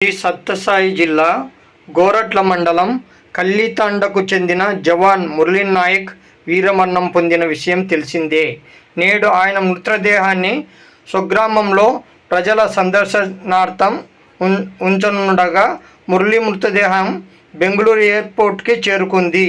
శ్రీ సత్యసాయి జిల్లా గోరట్ల మండలం కల్లితాండకు చెందిన జవాన్ మురళీ నాయక్ వీరమరణం పొందిన విషయం తెలిసిందే. నేడు ఆయన మృతదేహాన్ని స్వగ్రామంలో ప్రజల సందర్శనార్థం ఉంచనుండగా మురళీ మృతదేహం బెంగళూరు ఎయిర్పోర్ట్కి చేరుకుంది.